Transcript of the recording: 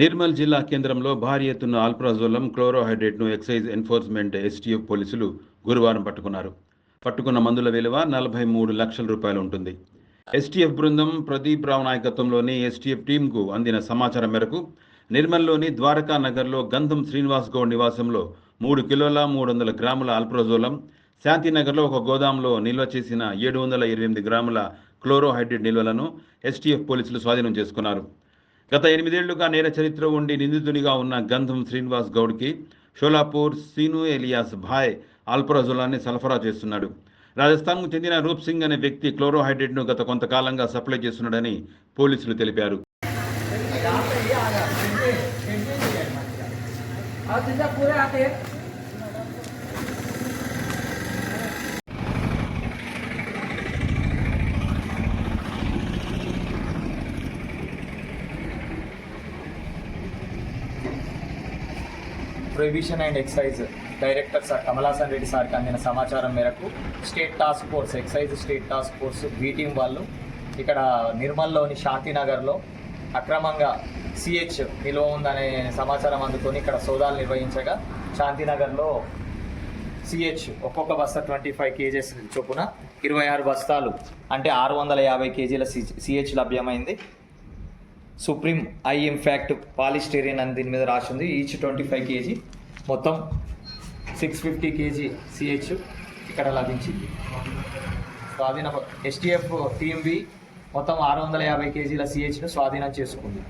నిర్మల్ జిల్లా కేంద్రంలో భారీ ఎత్తున ఆల్ప్రాజోలం క్లోరోహైడ్రేట్ను ఎక్సైజ్ ఎన్ఫోర్స్మెంట్ ఎస్టీఎఫ్ పోలీసులు గురువారం పట్టుకున్నారు. పట్టుకున్న మందుల విలువ నలభై మూడు లక్షల రూపాయలు ఉంటుంది. ఎస్టీఎఫ్ బృందం ప్రదీప్ రావు నాయకత్వంలోని ఎస్టీఎఫ్ టీంకు అందిన సమాచారం మేరకు నిర్మల్లోని ద్వారకా నగర్లో గంధం శ్రీనివాస్ గౌడ్ నివాసంలో మూడు కిలోల మూడు వందల గ్రాముల ఆల్ప్రోజోలం శాంతినగర్లో ఒక గోదాంలో నిల్వ చేసిన ఏడు వందల ఇరవై ఎనిమిది గ్రాముల క్లోరోహైడ్రేట్ నిల్వలను ఎస్టీఎఫ్ పోలీసులు స్వాధీనం చేసుకున్నారు. గత ఎనిమిదేళ్ళుగా నేర చరిత్ర ఉండి నిందితునిగా ఉన్న గంధం శ్రీనివాస్ గౌడ్కి షోలాపూర్ సీను ఎలియాస్ భాయ్ ఆల్పరాజులాన్ని సరఫరా చేస్తున్నాడు రాజస్థాన్కు చెందిన రూప్ సింగ్ అనే వ్యక్తి క్లోరోహైడ్రేట్ను గత కొంతకాలంగా సప్లై చేస్తున్నాడని పోలీసులు తెలిపారు prohibition and excise director sir Kamalasan Reddy సార్కి అందిన సమాచారం మేరకు state task force excise state task force B team వాళ్ళు ఇక్కడ నిర్మల్లోని శాంతినగర్లో అక్రమంగా సిహెచ్ నిల్వ ఉందనే సమాచారం అందుకొని ఇక్కడ సోదాలు నిర్వహించగా శాంతినగర్లో సిహెచ్ ఒక్కొక్క బస్తా ట్వంటీ ఫైవ్ కేజెస్ చొప్పున ఇరవై ఆరు బస్తాలు అంటే ఆరు వందల యాభై కేజీల సిహెచ్ లభ్యమైంది. సుప్రీం ఐ ఇంఫ్యాక్ట్ పాలిస్టేరియన్ అని దీని మీద రాసి ఉంది ఈచ్ ట్వంటీ ఫైవ్ కేజీ. మొత్తం సిక్స్ ఫిఫ్టీ కేజీ సిహెచ్ ఇక్కడ లభించింది. స్వాధీన ఎస్టీఎఫ్ టీఎంబి మొత్తం ఆరు వందల యాభై కేజీల సిహెచ్ను స్వాధీనం చేసుకుంది.